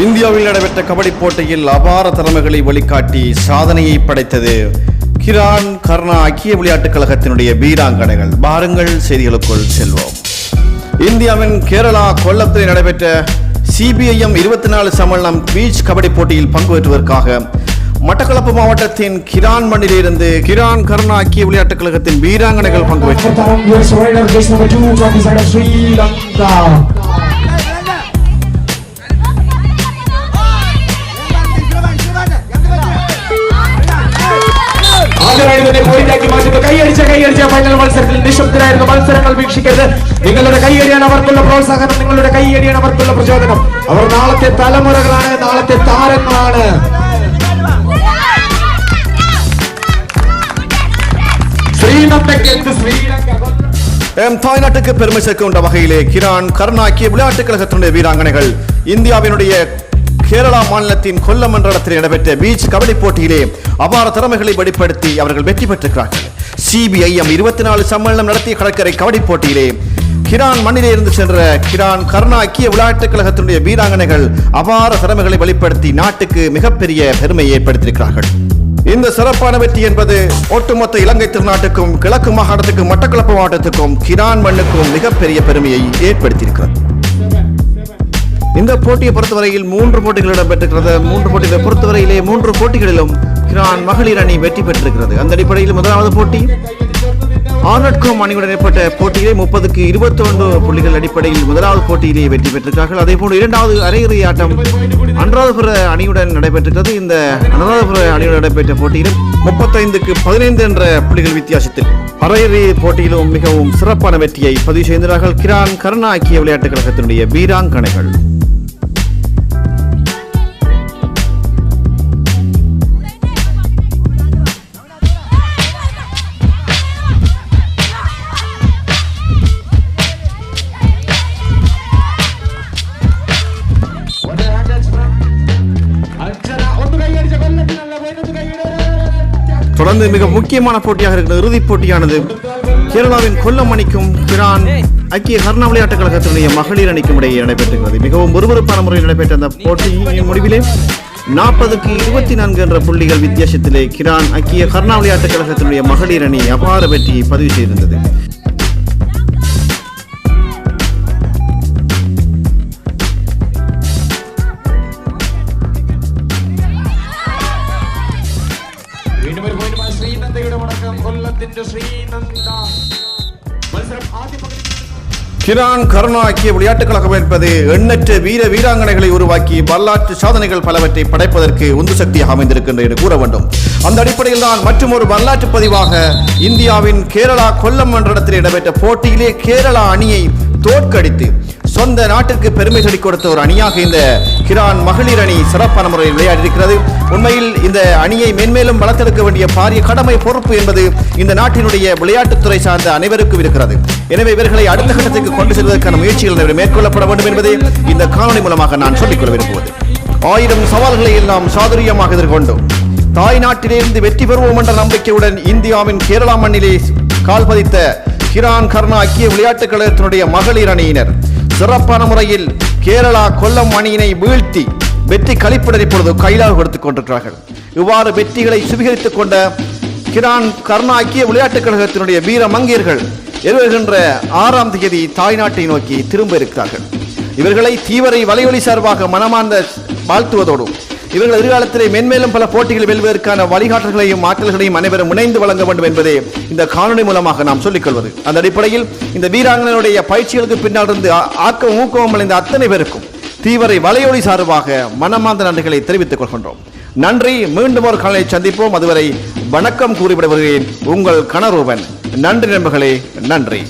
இந்தியாவில் நடைபெற்ற கபடி போட்டியில் அபார திறமைகளை வழிகாட்டி சாதனையை படைத்தது கிரான் கர்ணா ஐக்கிய விளையாட்டுக் கழகத்தினுடைய வீராங்கனைகள் பாருங்கள் செய்திகளுக்குள் செல்வோம் இந்தியாவின் கேரளா கொல்லத்தில் நடைபெற்ற சிபிஐஎம் இருபத்தி நாலு சம்மேளனம் பீச் கபடி போட்டியில் பங்கு பெற்றுவதற்காக மட்டக்களப்பு மாவட்டத்தின் கிரான் மண்ணிலிருந்து கிரான் கர்ணா ஐக்கிய விளையாட்டுக் கழகத்தின் வீராங்கனைகள் பங்கு കൈയടിച്ച കൈയടിച്ച ഫൈനൽ മത്സരത്തിൽ നിശബ്ദരായിരുന്ന മത്സരങ്ങൾ വീക്ഷിക്കരുത് നിങ്ങളുടെ കൈയടിയാണ് അവർക്കുള്ള പ്രോത്സാഹനം നിങ്ങളുടെ കൈയടിയാണ് അവർക്കുള്ള പ്രചോദനം അവർ നാളത്തെ തലമുറകളാണ് നാളത്തെ താരങ്ങളാണ് ശ്രീലങ്കയ്ക്ക് എന്ത് ശ്രീലങ്ക எம் தாய்நாட்டுக்கு பெருமை சேர்க்கின்ற வகையிலே கிரான் கருணாக்கிய விளையாட்டுக் கழகத்தினுடைய வீராங்கனைகள் இந்தியாவினுடைய கேரளா மாநிலத்தின் கொல்லம் என்ற இடத்தில் நடைபெற்ற பீச் கபடி போட்டியிலே அபார திறமைகளை வெளிப்படுத்தி அவர்கள் வெற்றி பெற்றிருக்கிறார்கள் சிபிஐஎம் இருபத்தி நாலு சம்மேளனம் நடத்திய கடற்கரை கபடி போட்டியிலே. கிரான் மண்ணிலே இருந்து சென்ற கிரான் கருணாக்கிய விளையாட்டுக் கழகத்தினுடைய வீராங்கனைகள் அபார திறமைகளை வெளிப்படுத்தி நாட்டுக்கு மிகப்பெரிய பெருமையை ஏற்படுத்தியிருக்கிறார்கள். இந்த சிறப்பான வெற்றி என்பது ஒட்டுமொத்த இலங்கை திருநாட்டுக்கும் கிழக்கு மாகாணத்துக்கும் மட்டக்களப்பு மாவட்டத்துக்கும் கிரான் மண்ணுக்கும் மிகப்பெரிய பெருமையை ஏற்படுத்தியிருக்கிறது. இந்த போட்டியை பொறுத்தவரையில் மூன்று போட்டிகள் இடம்பெற்றிருக்கிறது. மூன்று போட்டிகளை பொறுத்தவரையிலே மூன்று போட்டிகளிலும் கிரான் மகளிர் அணி வெற்றி பெற்றிருக்கிறது. அந்த அடிப்படையில் முதலாவது போட்டி. ஆர்னட்கோம் அணியுடன் ஏற்பட்ட போட்டியிலே முப்பதுக்கு இருபத்தி ஒன்று புள்ளிகள் அடிப்படையில் முதலாவது போட்டியிலே வெற்றி பெற்றிருக்கிறார்கள். அதே போன்று இரண்டாவது அரையிறுதி ஆட்டம் அனுராதபுர அணியுடன் நடைபெற்றிருக்கிறது. இந்த அனுராதபுர அணியுடன் நடைபெற்ற போட்டியிலும் முப்பத்தைந்துக்கு பதினைந்து என்ற புள்ளிகள் வித்தியாசத்தில் அரையிறுதி போட்டியிலும் மிகவும் சிறப்பான வெற்றியை பதிவு செய்திருக்கிறார்கள். கிரான் கருணா ஐக்கிய விளையாட்டுக் கழகத்தினுடைய வீராங்கனைகள். தொடர்ந்து மிக முக்கியமான போட்டியாக இருக்கிற இறுதிப் போட்டியானது கேரளாவின் கொல்லம் அணிக்கும் கிரான் ஐக்கிய கர்ணா விளையாட்டுக் கழகத்தினுடைய மகளிர் அணிக்கும் இடையே நடைபெற்றிருக்கிறது. மிகவும் விறுவிறுப்பான முறையில் நடைபெற்ற அந்த போட்டியின் முடிவிலே நாற்பதுக்கு இருபத்தி நான்கு என்ற புள்ளிகள் வித்தியாசத்திலே கிரான் ஐக்கிய கர்ணா விளையாட்டுக் கழகத்தினுடைய மகளிர் அணி அபார வெற்றியை பதிவு செய்திருந்தது. കൊല്ലത്തിന്റെ ശ്രീനന്ദ മത്സരം ആദ്യ പകുതി கிரான் கருணா ஐக்கிய விளையாட்டுக் கழகம் என்பது எண்ணற்ற வீர வீராங்கனைகளை உருவாக்கி வரலாற்று சாதனைகள் பலவற்றை படைப்பதற்கு உந்து சக்தியாக அமைந்திருக்கின்றது என்று கூற வேண்டும் அந்த அடிப்படையில் தான் மற்றும் ஒரு வரலாற்று பதிவாக இந்தியாவின் கேரளா கொல்லம் என்ற இடத்தில் இடம்பெற்ற போட்டியிலே கேரளா அணியை தோற்கடித்து சொந்த நாட்டிற்கு பெருமை சொல்லிக் கொடுத்த ஒரு அணியாக இந்த கிரான் மகளிர் அணி சிறப்பான முறையில் விளையாடி இருக்கிறது உண்மையில் இந்த அணியை மென்மேலும் வளர்த்தெடுக்க வேண்டிய பாரிய கடமை பொறுப்பு என்பது இந்த நாட்டினுடைய விளையாட்டுத்துறை சார்ந்த அனைவருக்கும் இருக்கிறது. எனவே இவர்களை அடுத்த கட்டத்துக்கு கொண்டு செல்வதற்கான முயற்சிகள் மேற்கொள்ளப்பட வேண்டும் என்பதை இந்த காணொலி மூலமாக நான் சொல்லிக்கொள்ள விரும்புவது. ஆயிரம் சவால்களை எல்லாம் சாதுரியமாக எதிர்கொண்டோம். தாய் நாட்டிலிருந்து வெற்றி பெறுவோம் என்ற நம்பிக்கையுடன் இந்தியாவின் கேரளா மண்ணிலே கால் பதித்த கிரான் கர்ணா ஐக்கிய விளையாட்டுக் கழகத்தினுடைய மகளிர் அணியினர் சிறப்பான முறையில் கேரளா கொல்லம் அணியினை வீழ்த்தி வெற்றி கழிப்பிடர் இப்பொழுது கையிலாக கொடுத்துக் கொண்டிருக்கிறார்கள். இவ்வாறு வெற்றிகளை சுவீகரித்துக் கொண்ட கிரான் கருணாக்கிய விளையாட்டுக் கழகத்தினுடைய வீர மங்கையர்கள் எழுகின்ற ஆறாம் தேதி தாய்நாட்டை நோக்கி திரும்ப இருக்கிறார்கள். இவர்களை தீவரை வலையொலி சார்பாக மனமார்ந்த வாழ்த்துவதோடும் இவர்கள் எதிர்காலத்திலே மென்மேலும் பல போட்டிகள் வெல்வதற்கான வழிகாட்டல்களையும் ஆற்றல்களையும் அனைவரும் இணைந்து வழங்க வேண்டும் என்பதே இந்த காணொலி மூலமாக நாம் சொல்லிக்கொள்வது அந்த அடிப்படையில் இந்த வீராங்கனையுடைய பயிற்சிகளுக்கு பின்னால் இருந்து ஆக்கம் ஆக்கமும் ஊக்கமும் அடைந்த அத்தனை பேருக்கும் தீவரை வலையொலி சார்பாக மனமார்ந்த நன்றிகளை தெரிவித்துக் கொள்கின்றோம். நன்றி. மீண்டும் ஒரு காலையை சந்திப்போம். அதுவரை வணக்கம் கூறிவிட வருகிறேன் உங்கள் கணரூபன் நன்றி நண்பர்களே. நன்றி.